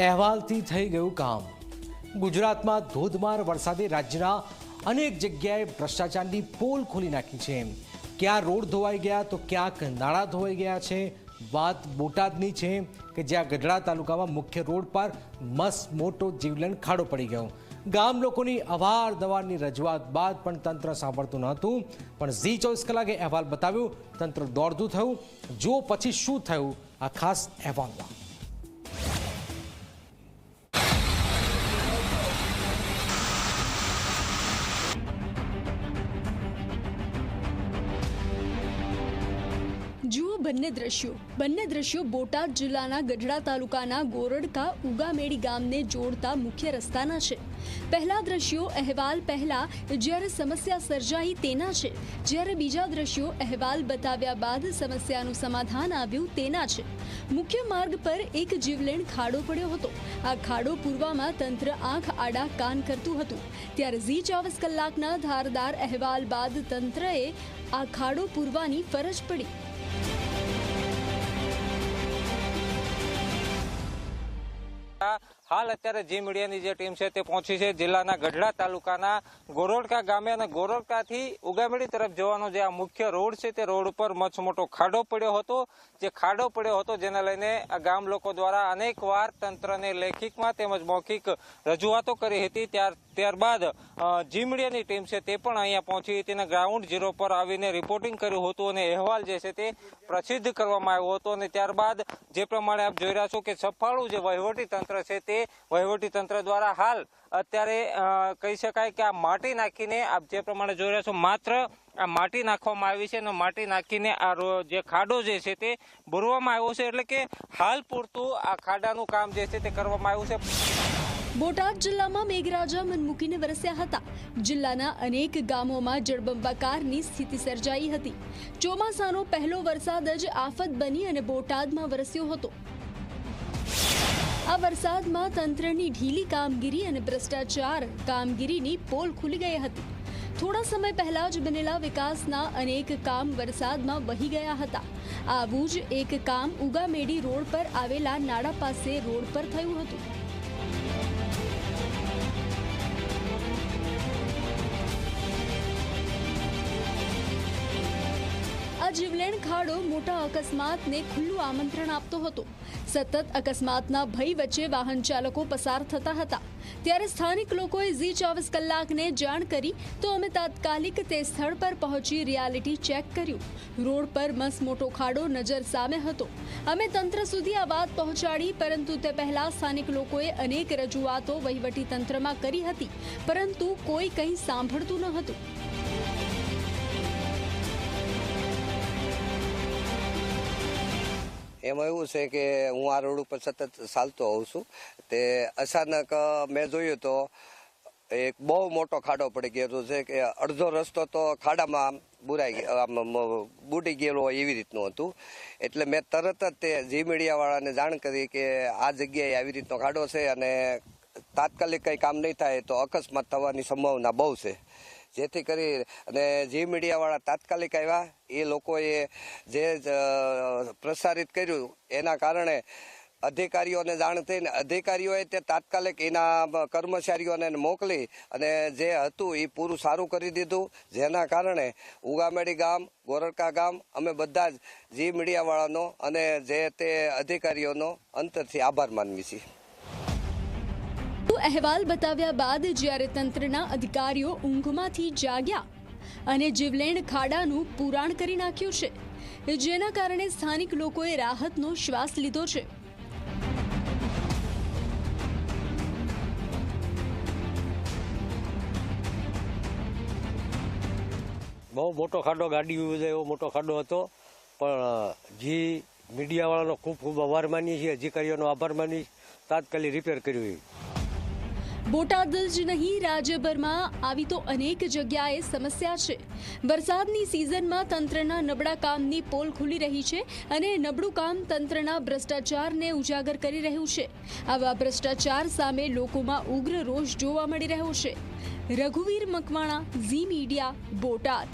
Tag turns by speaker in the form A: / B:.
A: અહેવાલથી થઈ ગયું કામ. ગુજરાતમાં ધોધમાર વરસાદે રાજ્યના અનેક જગ્યાએ ભ્રષ્ટાચારની પોલ ખોલી નાખી છે. ક્યાં રોડ ધોવાઈ ગયા તો ક્યાંક નાળા ધોવાઈ ગયા છે. વાત બોટાદની છે કે જ્યાં ગઢડા તાલુકામાં મુખ્ય રોડ પર મસ્ત મોટો જીવલેણ ખાડો પડી ગયો. ગામ લોકોની અવારનવારની રજૂઆત બાદ પણ તંત્ર સાંભળતું ન હતું. પણ ઝી ચોવીસ કલાકે અહેવાલ બતાવ્યું, તંત્ર દોડતું થયું. જો પછી શું થયું? આ ખાસ અહેવાલમાં.
B: બંને દ્રશ્યો. બંને દ્રશ્યો બોટાદ જિલ્લાના ગઢડા તાલુકાના ગોરડકા ઉગામેડી ગામને જોડતા મુખ્ય રસ્તાના છે. પહેલા દ્રશ્યો અહેવાલ પહેલા જ્યારે સમસ્યા સર્જાઈ તેના છે. જ્યારે બીજા દ્રશ્યો અહેવાલ બતાવ્યા બાદ સમસ્યાનું સમાધાન આવ્યું તેના છે. મુખ્ય માર્ગ પર એક જીવલેણ ખાડો પડ્યો હતો. આ ખાડો પૂરવામાં તંત્ર આંખ આડા કાન કરતું હતું. ત્યારે ઝી ચોવીસ કલાકના ધારદાર અહેવાલ બાદ તંત્રએ આ ખાડો પૂરવાની ફરજ પડી.
C: હાલ અત્યારે જી મીડિયાની જે ટીમ છે તે પહોંચી છે જિલ્લાના ગઢડા તાલુકાના ગોરોડકા ગામે અને ગોરોડકાથી ઉગામેડી તરફ જવાનો જે આ મુખ્ય રોડ છે તે રોડ ઉપર મચ મોટો ખાડો પડ્યો હતો. જે ખાડો પડ્યો હતો જેને લઈને આ ગામ લોકો દ્વારા અનેકવાર તંત્રને લેખિકમાં તેમજ મૌખિક રજૂઆતો કરી હતી. ત્યાર, ત્યારબાદ જી મીડિયાની ટીમ છે તે પણ અહીંયા પહોંચી હતી અને ગ્રાઉન્ડ ઝીરો પર આવીને રિપોર્ટિંગ કર્યું હતું અને અહેવાલ જે છે તે પ્રસિદ્ધ કરવામાં આવ્યો હતો. અને ત્યારબાદ જે પ્રમાણે આપ જોઈ રહ્યા છો કે સફાળું જે વહીવટી તંત્ર છે તે વહીવટી તંત્ર દ્વારા હાલ અત્યારે કહી શકાય કે આ માટી નાખીને, આપ જે પ્રમાણે જોઈ રહ્યા છો, માત્ર આ માટી નાખવામાં આવી છે અને માટી નાખીને આ જે ખાડો જે છે તે ભરવામાં આવ્યો છે. એટલે કે હાલ પૂરતું આ ખાડાનું કામ જે છે તે કરવામાં આવ્યું છે.
B: બોટાદ જિલ્લામાં મેઘરાજા મન મૂકીને વરસ્યા હતા. જિલ્લાના અનેક ગામોમાં જળબંબાકારની સ્થિતિ સર્જાઈ હતી. ચોમાસાનો પહેલો વરસાદ જ આફત બની અને બોટાદમાં વરસ્યો હતો. આ વરસાદમાં તંત્રની ઢીલી કામગીરી અને ભ્રષ્ટાચાર કામગીરીની પોલ ખુલી ગઈ હતી. થોડા સમય પહેલા જ બનેલા વિકાસના અનેક કામ વરસાદમાં વહી ગયા હતા. આવું જ એક કામ ઉગામેડી રોડ પર આવેલા નાડા પાસે રોડ પર થયું હતું. જીવલેણ ખાડો મોટા અકસ્માતને ખુલ્લું આમંત્રણ આપતો હતો. સતત અકસ્માતના ભય વચ્ચે વાહન ચાલકો પસાર થતા હતા. ત્યારે સ્થાનિક લોકોએ ઝી ચોવીસ કલાકને જાણ કરી તો અમે તાત્કાલિક તે સ્થળ પર પહોંચી રિયાલિટી ચેક કર્યું. રોડ પર મસ મોટો ખાડો નજર સામે હતો. અમે તંત્ર સુધી આ વાત પહોંચાડી, પરંતુ તે પહેલા સ્થાનિક લોકોએ અનેક રજૂઆતો વહીવટી તંત્રમાં કરી હતી, પરંતુ કોઈ કંઈ સાંભળતું ન હતું.
D: એમાં એવું છે કે હું આ રોડ ઉપર સતત ચાલતો હોઉં છું. તે અચાનક મેં જોયું તો એક બહુ મોટો ખાડો પડી ગયો છે કે અડધો રસ્તો તો ખાડામાં બુરાઈ ગયો બુડી ગયેલો હોય એવી રીતનું હતું. એટલે મેં તરત જ તે જી મીડિયાવાળાને જાણ કરી કે આ જગ્યાએ આવી રીતનો ખાડો છે અને તાત્કાલિક કંઈ કામ નહીં થાય તો અકસ્માત થવાની સંભાવના બહુ છે. જેથી કરી અને જી મીડિયાવાળા તાત્કાલિક આવ્યા, એ લોકોએ જે પ્રસારિત કર્યું, એના કારણે અધિકારીઓને જાણ થઈને, અધિકારીઓએ તે તાત્કાલિક એના કર્મચારીઓને મોકલી અને જે હતું એ પૂરું સારું કરી દીધું. જેના કારણે ઉગામેડી ગામ, ગોરડકા ગામ, અમે બધા જ જી મીડિયાવાળાનો અને જે તે અધિકારીઓનો અંતરથી આભાર માનવી છીએ.
B: અહેવાલ બતાવ્યા બાદ જ્યારે તંત્રના અધિકારીઓ ઊંઘમાંથી જાગ્યા અને જીવલેણ ખાડાનું પુરાણ કરી નાખ્યું છે, જેના કારણે સ્થાનિક લોકોએ રાહતનો શ્વાસ લીધો છે.
E: બહુ મોટો ખાડો, ગાડી ઊભી એવો મોટો ખાડો હતો, પણ જે મીડિયાવાળાનો ખૂબ ખૂબ આભાર માનીએ છીએ, અધિકારીઓનો આભાર માની તાત્કાલિક રિપેર કર્યું
B: બોટાદ જ નહીં, રાજ્યભરમાં આવી તો અનેક જગ્યાએ સમસ્યા છે. વરસાદની સિઝનમાં તંત્રના નબળા કામની પોલ ખુલી રહી છે અને નબળું કામ તંત્રના ભ્રષ્ટાચારને ઉજાગર કરી રહ્યું છે. આવા ભ્રષ્ટાચાર સામે લોકોમાં ઉગ્ર રોષ જોવા મળી રહ્યો છે. રઘુવીર મકવાણા, ઝી મીડિયા, બોટાદ.